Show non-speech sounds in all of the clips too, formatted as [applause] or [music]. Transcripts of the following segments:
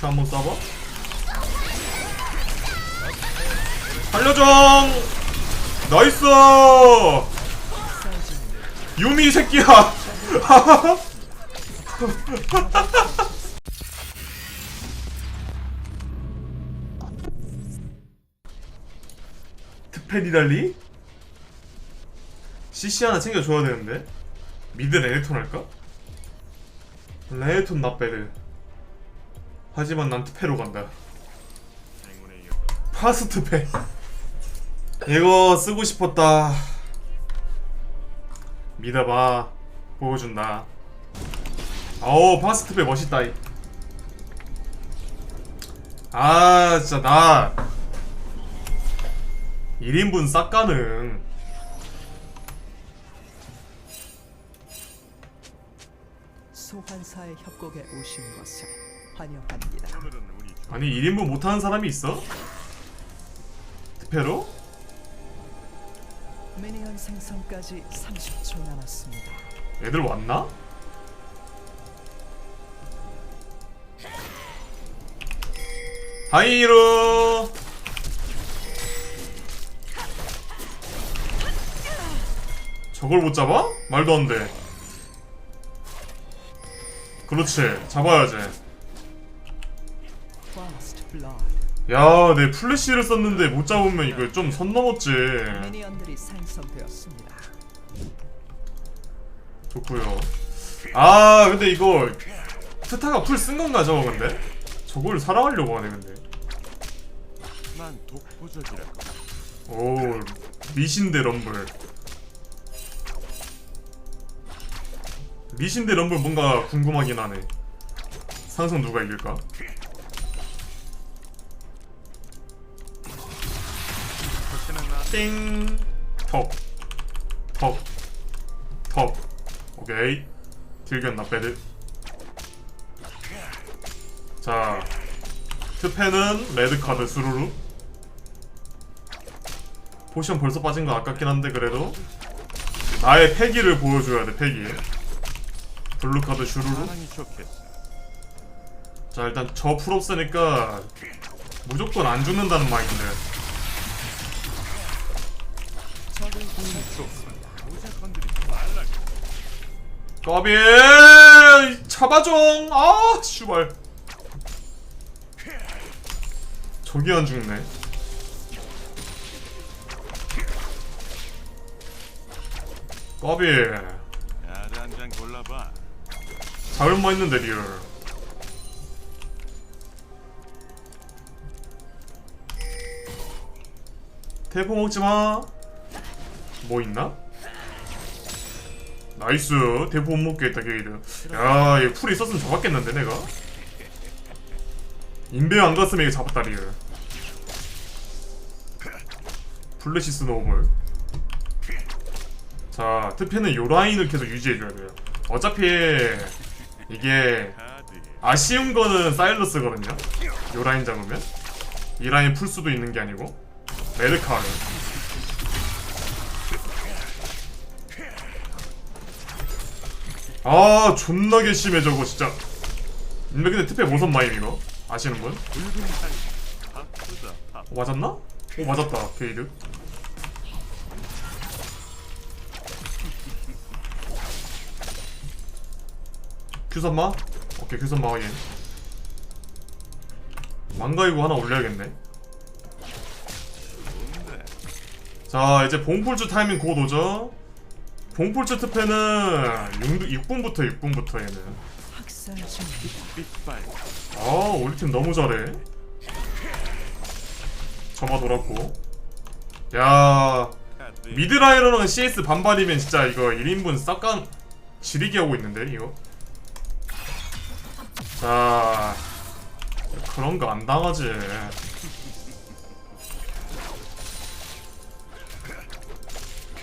자 한번 쏴봐. 살려줘 나이스! 유미 이 새끼야. [laughs] 트페니달리? CC 하나 챙겨줘야 되는데. 미드 레네톤 할까? 레네톤 나빼드 하지만 난 트페로 간다. 파스트페 이거 쓰고 싶었다. 믿어봐. 보여준다. 어우 파스트페 멋있다. 이. 아 진짜 나. 1인분 싹 가능. 소환사의 협곡에 오신 것을 환영합니다. 아니 1인분 못하는 사람이 있어? 트페로? 미니언 생성까지 30초 남았습니다. 애들 왔나? 하이로 저걸 못 잡아? 말도 안 돼. 그렇지, 잡아야지. 야, 내 플래시를 썼는데 못 잡으면 이거 좀 선 넘었지. 미니언들이 생성되었습니다. 좋고요. 아, 근데 이거 스타가 풀 쓴 건가 저거 근데? 저걸 사랑하려고 하네 근데. 오, 리신데 럼블. 리신데 럼블 뭔가 궁금하긴 하네. 상성 누가 이길까? 띵. 턱. 턱. 턱. 오케이. 딜견 나빼드. 자. 트페는 레드카드 수루루. 포션 벌써 빠진 거 아깝긴 한데 그래도 나의 패기를 보여줘야 돼 패기 블루카드 슈루루. 자 일단 저 풀업스니까 무조건 안 죽는다는 마인드 까비 잡아줘 아 슈발. 저기 안 죽네. 까비 야자 한잔 골라봐. 잡을만 했는데 리얼. 대포 먹지마 뭐 있나? 나이스 대포 못 먹겠다 게이드 야얘 풀 있었으면 잡았겠는데 내가 인베 안 갔으면 이거 잡았다 리얼 플래시 스노우볼 자 트피는 요 라인을 계속 유지해줘야 돼요 어차피 이게. 아쉬운 거는 사일러스거든요. 요 라인 잡으면 이 라인 풀 수도 있는 게 아니고 메르카를. 아 존나게 심해 저거 진짜. 근데 근데 특패 모선 마임 이거 아시는 분? 어, 맞았나? 오 맞았다 게이드. 큐선마? 오케이 큐선마 확인. 망가 이거 하나 올려야겠네. 자 이제 봉풀주 타이밍 곧 오죠. 봉풀주 특패는 6, 분부터 6분부터 얘는. 아 우리 팀 너무 잘해. 점화 돌았고. 야. 미드라이너는 CS 반반이면 진짜 이거 1인분 싹간 지리게 하고 있는데 이거 자 그런 거 안 당하지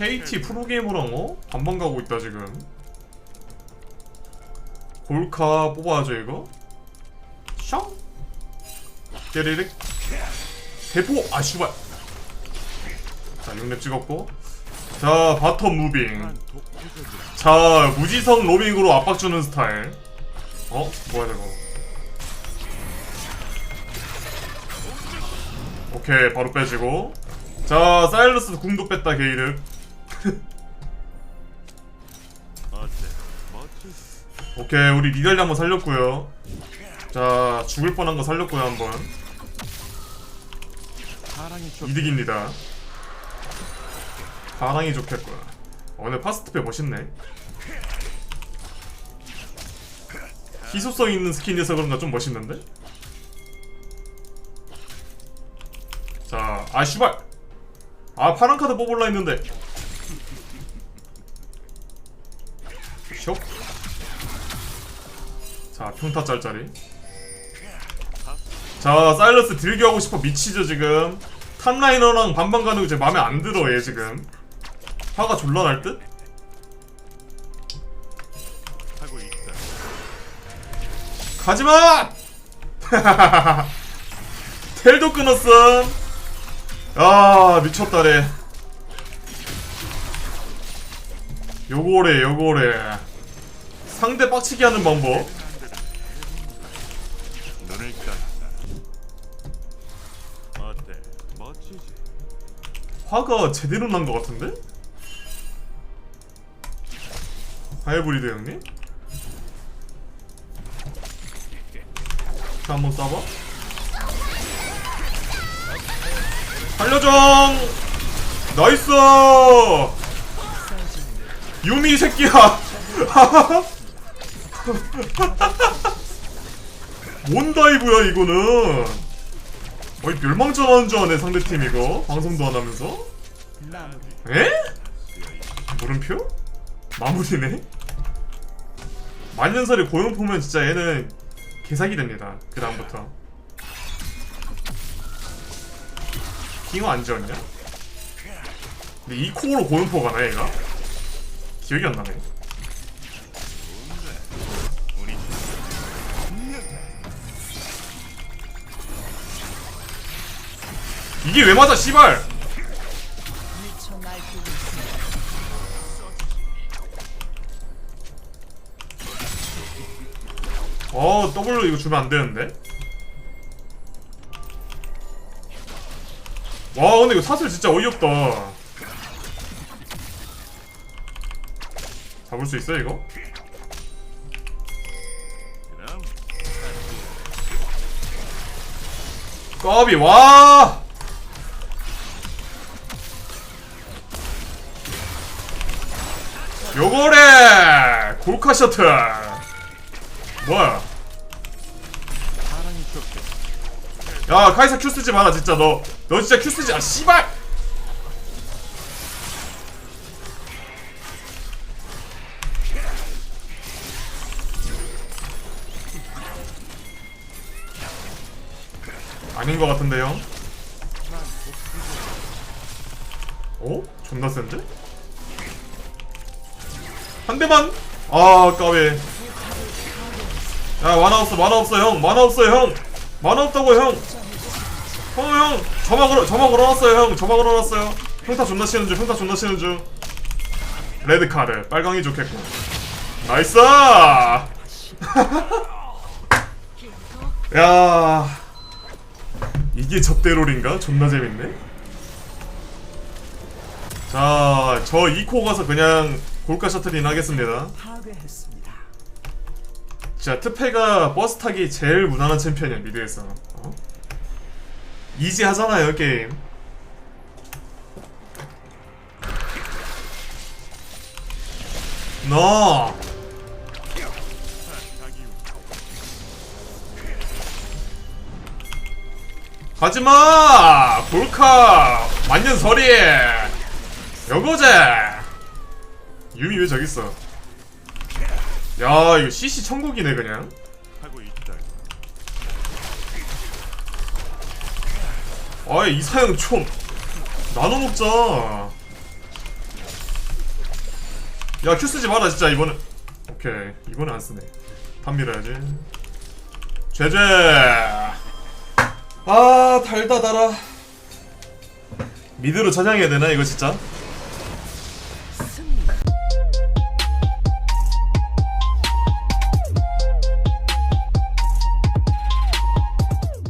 KT 프로게이머랑 어? 반반 가고 있다 지금. 골카 뽑아야죠 이거. 샹! 깨리릭. 대포! 아 슈발. 자 6렙 찍었고. 자 바텀 무빙. 자 무지성 로밍으로 압박 주는 스타일. 어? 뭐야 저거? 오케이 바로 빼지고. 자 사일러스 궁도 뺐다 게이득? 오케이 우리 리달리 한번 살렸고요. 자 죽을 뻔한 거 살렸고요 한번. 이득입니다. 가랑이 좋겠구나 어, 오늘 파스트페 멋있네. 희소성 있는 스킨이어서 그런가 좀 멋있는데? 자, 아 씨발! 아 파란 카드 뽑을라 했는데 쇽. 자 평타 짤짜리 자 사일러스 딜교 하고 싶어 미치죠 지금 탑라이너랑 반반 가는 거제 맘에 안 들어 얘 지금 화가 졸라 날 듯? 하고 있다. 가지마! [laughs] 텔도 끊었어 아 미쳤다래 요거래 요거래 상대 빡치게 하는 방법? 화가 제대로 난 것 같은데? 하이브리드 형님? 자 한번 쏴봐 살려줘 나이스 유미 이 새끼야 [laughs] 뭔 다이브야 이거는 어이 멸망전 하는 줄 아네 상대팀 이거 방송도 안 하면서. 에? 물음표? 마무리네? 만년설이 고용 보면 진짜 얘는 개사기 됩니다 그 다음부터 킹어 안 지었냐? 근데 이 콩으로 고용포 가 나 얘가? 기억이 안 나네. 이게 왜 맞아 씨발. 어 W 이거 주면 안 되는데? 와 근데 이거 사슬 진짜 어이없다 잡을 수 있어 이거? 까비 와! 요거래! 골카 셔틀! 뭐야. 야 카이사 큐 쓰지 마라 진짜. 너너 진짜 큐 쓰지 아 씨발 아닌 것 같은데 형 어? 존나 센데? 한 대만 아 까비 야 만화 없어 만화 없어 형 만화 없어요 형 만화 없다고 형 형, 형, 저만 걸어, 저만 걸어놨어요, 형. 저만 걸어놨어요. 평타 존나 치는 중, 평타 존나 치는 중. 레드 카드, 빨강이 좋겠고. 나이스! [laughs] 야, 이게 접대롤인가? 존나 재밌네. 자, 저 2코 가서 그냥 골카 셔틀인 하겠습니다. 진짜 트페가 버스 타기 제일 무난한 챔피언이야 미드에서 어? 이지 하잖아요 게임 너 가지마! 볼카 만년설이! 여고제! 유미 왜 저기 있어? 야 이거 CC 천국이네 그냥. 아이 이사형 총. 나눠 먹자. 야큐 쓰지 마라 진짜 이번엔. 오케이 이번엔 안 쓰네. 탑 밀어야지. 제제 아 달다 달아. 미드로 저장해야 되나 이거 진짜